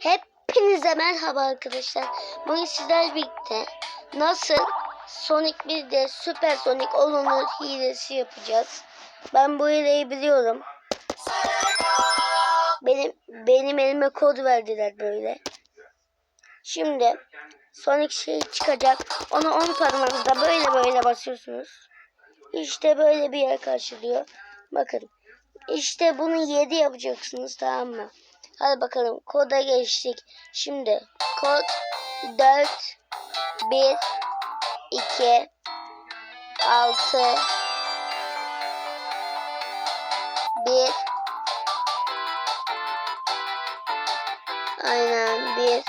Hepinize merhaba arkadaşlar. Bugün sizlerle birlikte nasıl Sonic 1'de Süper Sonic olunur hilesi yapacağız. Ben bu hileyi biliyorum. Benim benim elime kod verdiler böyle. Şimdi Sonic şey çıkacak. Onu 10 parmağınızda böyle böyle basıyorsunuz. İşte böyle bir yer karşılıyor. Bakın. İşte bunu 7 yapacaksınız tamam mı? Hadi bakalım koda geçtik. Şimdi kod 4 1 2 6 1 Aynen 1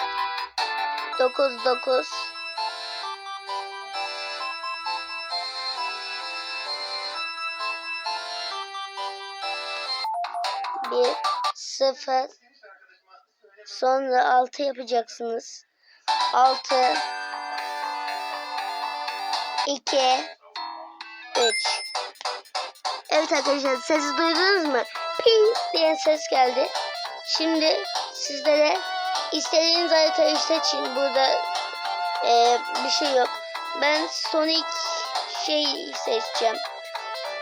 9 9 1 0 Sonra 6 yapacaksınız. 6 2 3 Evet arkadaşlar sesi duydunuz mu? Ping diye ses geldi. Şimdi sizlere istediğiniz haritayı seçin. Burada e, bir şey yok. Ben Sonic şey seçeceğim.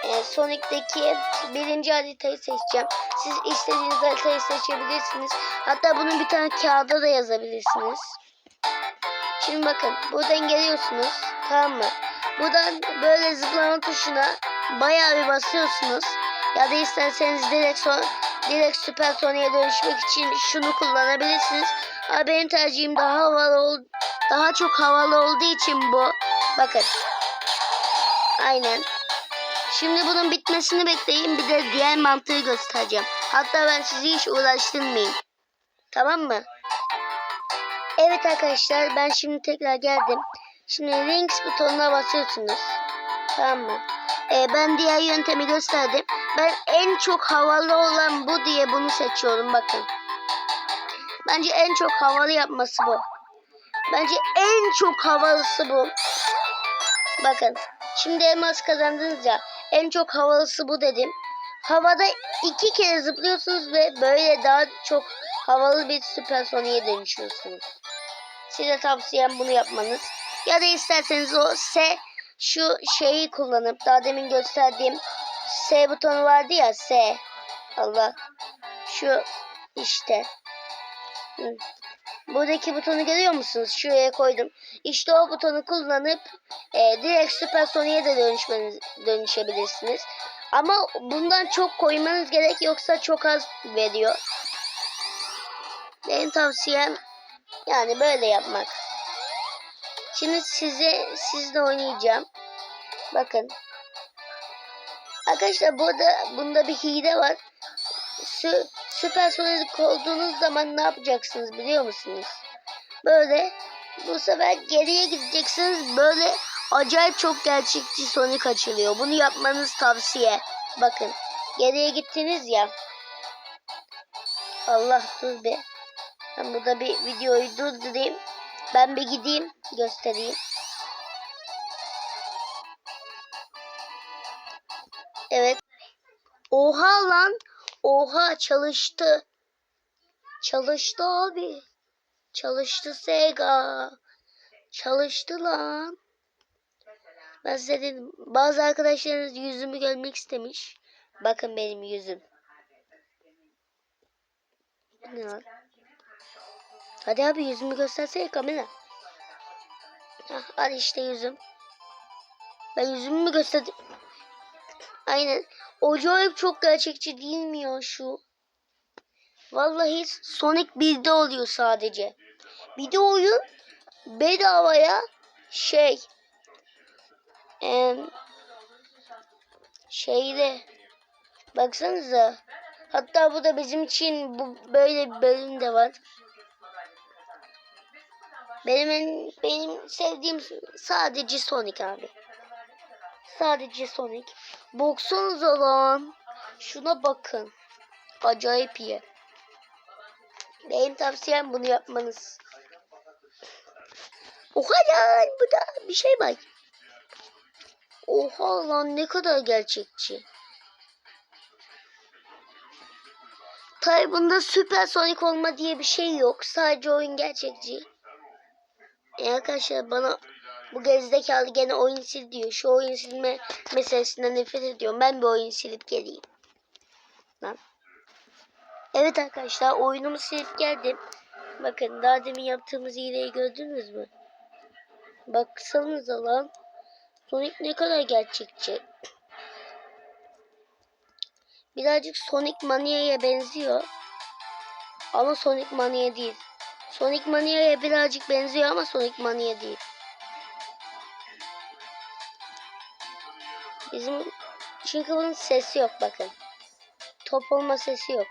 E, Sonic'teki birinci haritayı seçeceğim. Siz istediğiniz haritayı seçebilirsiniz. Hatta bunu bir tane kağıda da yazabilirsiniz. Şimdi bakın buradan geliyorsunuz. Tamam mı? Buradan böyle zıplama tuşuna bayağı bir basıyorsunuz. Ya da isterseniz direkt son, direkt süper Sonic'e dönüşmek için şunu kullanabilirsiniz. Ama benim tercihim daha havalı ol, daha çok havalı olduğu için bu. Bakın. Aynen. Şimdi bunun bitmesini bekleyin. Bir de diğer mantığı göstereceğim. Hatta ben sizi hiç uğraştırmayayım. Tamam mı? Evet arkadaşlar ben şimdi tekrar geldim. Şimdi links butonuna basıyorsunuz. Tamam mı? Ee, ben diğer yöntemi gösterdim. Ben en çok havalı olan bu diye bunu seçiyorum bakın. Bence en çok havalı yapması bu. Bence en çok havalısı bu. Bakın. Şimdi elmas kazandınız ya. En çok havalısı bu dedim. Havada iki kere zıplıyorsunuz ve böyle daha çok havalı bir süper soniye dönüşüyorsunuz. Size tavsiyem bunu yapmanız. Ya da isterseniz o S şu şeyi kullanıp daha demin gösterdiğim S butonu vardı ya S. Allah. Şu işte. Buradaki butonu görüyor musunuz? Şuraya koydum. İşte o butonu kullanıp e, direkt Süper Sonic'e de dönüşmeniz, dönüşebilirsiniz. Ama bundan çok koymanız gerek yoksa çok az veriyor. Benim tavsiyem yani böyle yapmak. Şimdi size sizle oynayacağım. Bakın. Arkadaşlar burada bunda bir hile var. Sü Süper Sonic olduğunuz zaman ne yapacaksınız biliyor musunuz? Böyle bu sefer geriye gideceksiniz. Böyle acayip çok gerçekçi Sonic açılıyor. Bunu yapmanız tavsiye. Bakın geriye gittiniz ya. Allah dur be. Ben burada bir videoyu durdurayım. Ben bir gideyim göstereyim. Evet. Oha lan. Oha çalıştı. Çalıştı abi. Çalıştı Sega. Çalıştı lan. Ben size dedim. Bazı arkadaşlarınız yüzümü görmek istemiş. Bakın benim yüzüm. Ne lan? Hadi abi yüzümü göstersene kamera. Hah, hadi işte yüzüm. Ben yüzümü mü gösterdim? Aynen. Acayip çok gerçekçi değil mi ya şu? Vallahi Sonic 1'de oluyor sadece. Bir de oyun bedavaya şey em, şeyde baksanıza hatta bu da bizim için bu böyle bir bölüm de var. Benim en, benim sevdiğim sadece Sonic abi. Sadece Sonic. Baksanıza lan. Şuna bakın. Acayip iyi. Benim tavsiyem bunu yapmanız. Oha lan burada bir şey var. Oha lan ne kadar gerçekçi. Tabi bunda süper sonik olma diye bir şey yok. Sadece oyun gerçekçi. E arkadaşlar bana bu gerizekalı gene oyun sil diyor. Şu oyun silme meselesinden nefret ediyorum. Ben bir oyun silip geleyim. Lan. Evet arkadaşlar oyunumu silip geldim. Bakın daha demin yaptığımız hileyi gördünüz mü? Baksanıza lan. Sonic ne kadar gerçekçi. Birazcık Sonic Mania'ya benziyor. Ama Sonic Mania değil. Sonic Mania'ya birazcık benziyor ama Sonic Mania değil. Bizim çünkü bunun sesi yok bakın. Top olma sesi yok.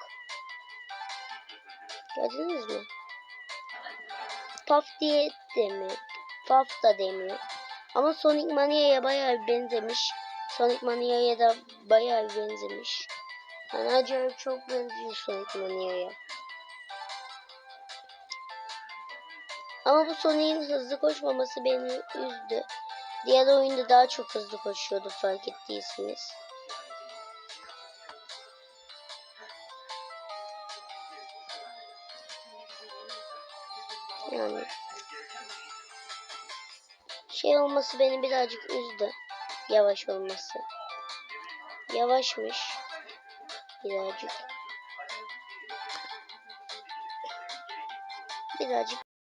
Gördünüz mü? Puff diye demiyor. Puff da demiyor. Ama Sonic Mania'ya bayağı benzemiş. Sonic Mania'ya da bayağı benzemiş. Yani acayip çok benziyor Sonic Mania'ya. Ama bu Sonic'in hızlı koşmaması beni üzdü. Diğer oyunda daha çok hızlı koşuyordu fark ettiyseniz. Yani şey olması beni birazcık üzdü. Yavaş olması. Yavaşmış. Birazcık. Birazcık